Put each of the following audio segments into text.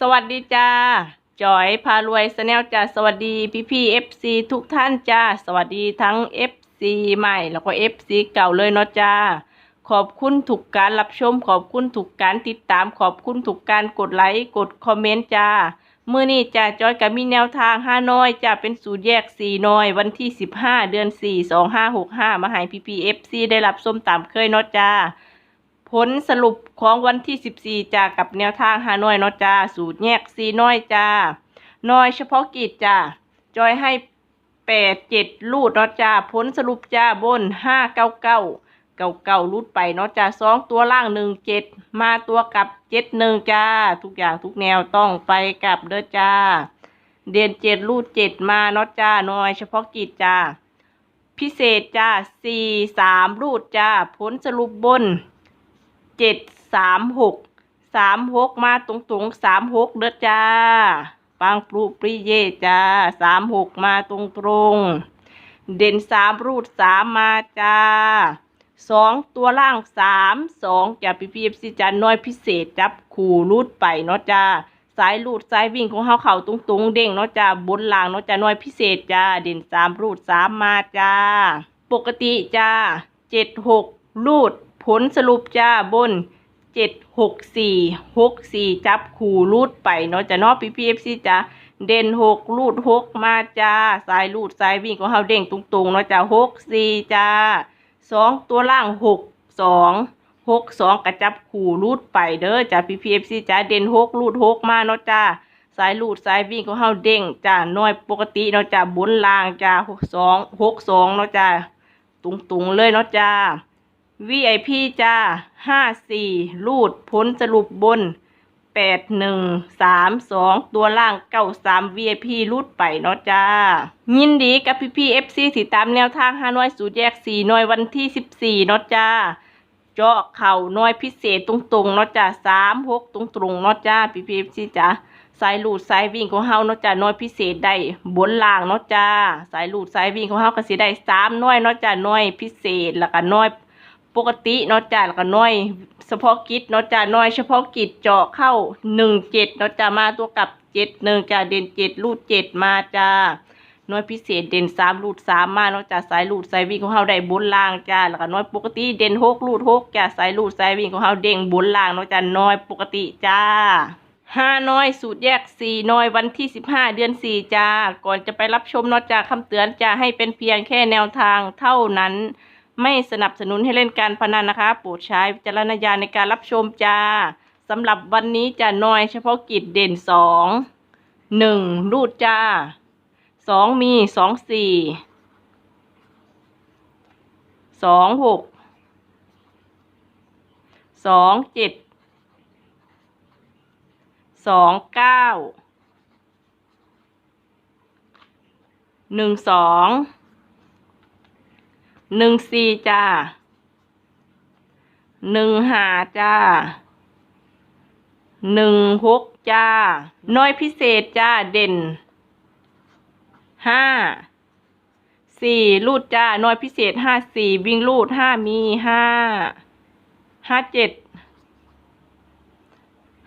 สวัสดีจ้าจอยพารวยสแนลจ้าสวัสดีพี่พี่เอฟซีทุกท่านจ้าสวัสดีทั้งเอฟซีใหม่แล้วก็เอฟซีเก่าเลยเนาะจ้าขอบคุณถูกการรับชม ขอบคุณถูกการติดตาม ขอบคุณถูกการกดไลค์กดคอมเมนต์จ้าเมื่อนี้จ้าจอยกับมีแนวทางห้าน้อยจ้าเป็นสูตรแยกสี่น้อย วันที่สิบห้าเดือนสี่สองห้าหกห้ามาให้พี่พีเอฟซีได้รับส้มตามเคยเนาะจ้า ผลสรุปของวันที่ 14จ้ากับแนวทางหานอยเนาะจ้าสูตรแยกสีน้อยจ้าน้อยเฉพาะกิจจ้าจอยให้แปดเจ็ดลูดเนาะจ้าผลสรุปจ้าบนห้าเก้าเก้าเก้าเก้าลูดไปเนาะจ้าสองตัวล่างหนึ่งเจ็ดมาตัวกลับเจ็ดหนึ่งจ้า ทุกอย่างทุกแนวต้องไปกลับเด้อจ้า เดือนเจ็ดลูดเจ็ดมาเนาะจ้าน้อยเฉพาะกิจจ้า พิเศษจ้าสี่สามรูดจ้าผลสรุปบน เจ็ดสามหกสามหกมาตรงตรงสามหกเด้อจ้า ปังปรุปริเยจ้าสามหกมาตรงตรงเด่นสามรูดสามมาจ้าสองตัวล่างสามสองจ้าพีพีเอฟซีจ้าน้อยพิเศษจับขู่รูดไปเนาะจ้าสายรูดสายวิ่งของเฮาเข่าตรงตรงๆเด้งเนาะจ้าบนล่างเนาะจ้าน้อยพิเศษจ้าเด่นสามรูดสามมาจ้า ปกติจ้าเจ็ดหกรูด ผลสรุปจ้าบนเจ็ดหกสี่หกสี่จับขู่รูดไปเนาะจะนอพีพีเอฟซีจ้าเด่นหกรูดหกมาจ้าสายรูดสายวิ่งของเฮาเด้งตรงๆเนาะจ้าหกสี่จ้าสองตัวล่างหกสองหกสองกระจับขู่รูดไปเด้อจ้าพีพีเอฟซีจ้าเด่นหกรูดหกมาเนาะจ้าสายรูดสายวิ่งของเฮาเด้งจ้าน้อยปกติเนาะจ้าบนล่างจ้าหกสองหกสองเนาะจ้าตุงๆเลยเนาะจ้า VIP จ้าห้าสี่รูดผลสรุปบนแปดหนึ่งสามสองตัวล่างเก้าสาม VIP รูดไปเนาะจ้า ยินดีกับพี่พี่ FC ติดตามแนวทางห้าน้อยสูตรแยกสี่น้อยวันที่สิบสี่เนาะจ้า เจาะเข่าน้อยพิเศษตรงๆเนาะจ้าสามหกตรงๆเนาะจ้า พี่พี่ FC จ้าสายลูดสายวิ่งของเฮาเนาะจ้าน้อยพิเศษได้บนล่างเนาะจ้า สายลูดสายวิ่งของเฮาก็สิได้สามน้อยเนาะจ้าน้อยพิเศษแล้วก็น้อย ปกติเนาะจ้าแล้วก็น้อย เฉพาะกิจเนาะจ้าน้อย เฉพาะกิจเจาะเข้าหนึ่งเจ็ดเนาะจ้ามาตัวกับเจ็ดหนึ่งจ้าเด่นเจ็ดรูดเจ็ดมาจ้าน้อยพิเศษเด่นสามรูดสามมาเนาะจ้าสายรูดสายวิ่งของเฮาได้บนล่างจ้าแล้วก็น้อยปกติเด่นหกรูดหกจ้าสายรูดสายวิ่งของเฮาเด้งบนล่างเนาะจ้าน้อยปกติจ้าห้าน้อยสูตรแยกสี่น้อยวันที่สิบห้าเดือนสี่จ้าก่อนจะไปรับชมเนาะจ้าคำเตือนจ้าให้เป็นเพียงแค่แนวทางเท่านั้น ไม่สนับสนุนให้เล่นการพนันนะคะ โปรดใช้วิจารณญาณในการรับชมจ้าสำหรับวันนี้จะน้อยเฉพาะกิจเด่นสองหนึ่งรูดจ้าสองมีสองสี่สองหกสองเจ็ดสองเก้าหนึ่งสอง หนึ่งสี่จ้าหนึ่งห้าจ้าหนึ่งหกจ้าน้อยพิเศษจ้าเด่นห้าสี่รูดจ้าน้อยพิเศษห้าสี่วิ่งรูดห้ามีห้าห้าเจ็ด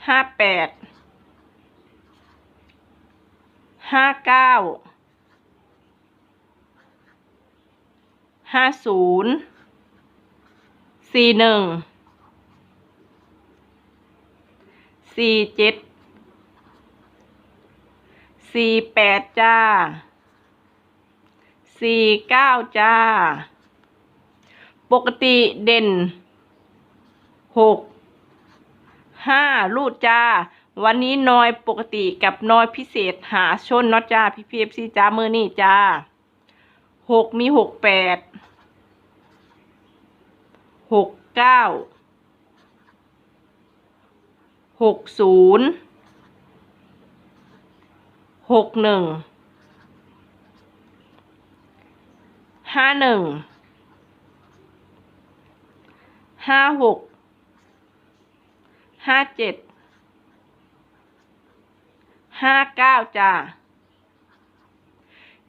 ห้าแปดห้าเก้า ห้าศูนย์สี่หนึ่งสี่เจ็ดสี่แปดจ้าสี่เก้าจ้า ปกติเด่นหกห้าลูดจ้า วันนี้น้อยปกติกับน้อยพิเศษหาชนเนาะจ้า พี่พีเอฟซีจ้ามือนี่จ้า หกมีหกแปดหกเก้าหกศูนย์หกหนึ่งห้าหนึ่งห้าหกห้าเจ็ดห้าเก้าจ้า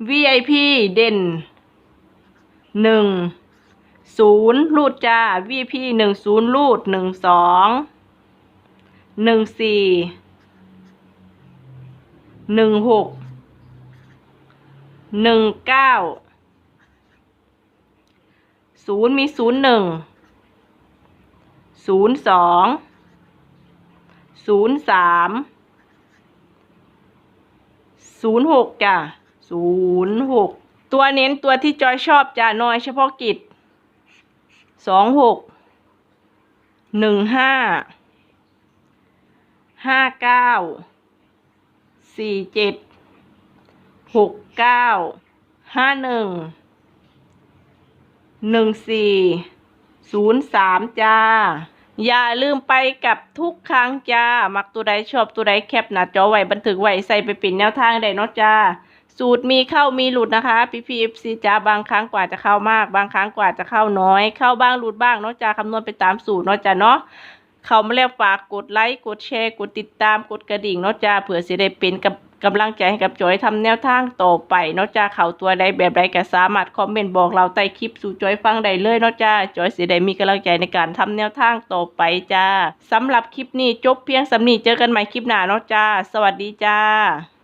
VIP เด่น หนึ่งศูนย์รูดจ้า VIP หนึ่งศูนย์รูดหนึ่งสองหนึ่งสี่หนึ่งหกหนึ่งเก้าศูนย์มีศูนย์หนึ่งศูนย์สองศูนย์สามศูนย์หกจ้ะศูนย์หก ตัวเน้นตัวที่จอยชอบจะน้อยเฉพาะกิจสองหกหนึ่งห้าห้าเก้าสี่เจ็ดหกเก้าห้าหนึ่งหนึ่งสี่ศูนย์สามจ้า อย่าลืมไปกับทุกครั้งจ้า มักตัวใดชอบตัวใดแคปหน้าจอไว้บันทึกไว้ใส่ไปเป็นแนวทางได้เนาะจ้า สูตรมีเข้ามีหลุดนะคะพี่พีเอฟซีจ้าบางครั้งกว่าจะเข้ามาก บางครั้งกว่าจะเข้าน้อย เข้าบ้างหลุดบ้างเนาะจ้าคำนวณไปตามสูตรเนาะจ้าเนาะเขามาแล้วฝากกดไลค์กดแชร์กดติดตามกดกระดิ่งเนาะจ้าเผื่อสิได้เป็นกับกำลังใจให้กับจอยทำแนวทางต่อไปเนาะจ้าเขาตัวใดแบบใดก็สามารถคอมเมนต์บอกเราใต้คลิปสู่จอยฟังได้เลยเนาะจ้าจอยสิได้มีกำลังใจในการทำแนวทางต่อไปจ้าสำหรับคลิปนี้จบเพียงสำนีเจอกันใหม่คลิปหน้าเนาะจ้า สวัสดีจ้า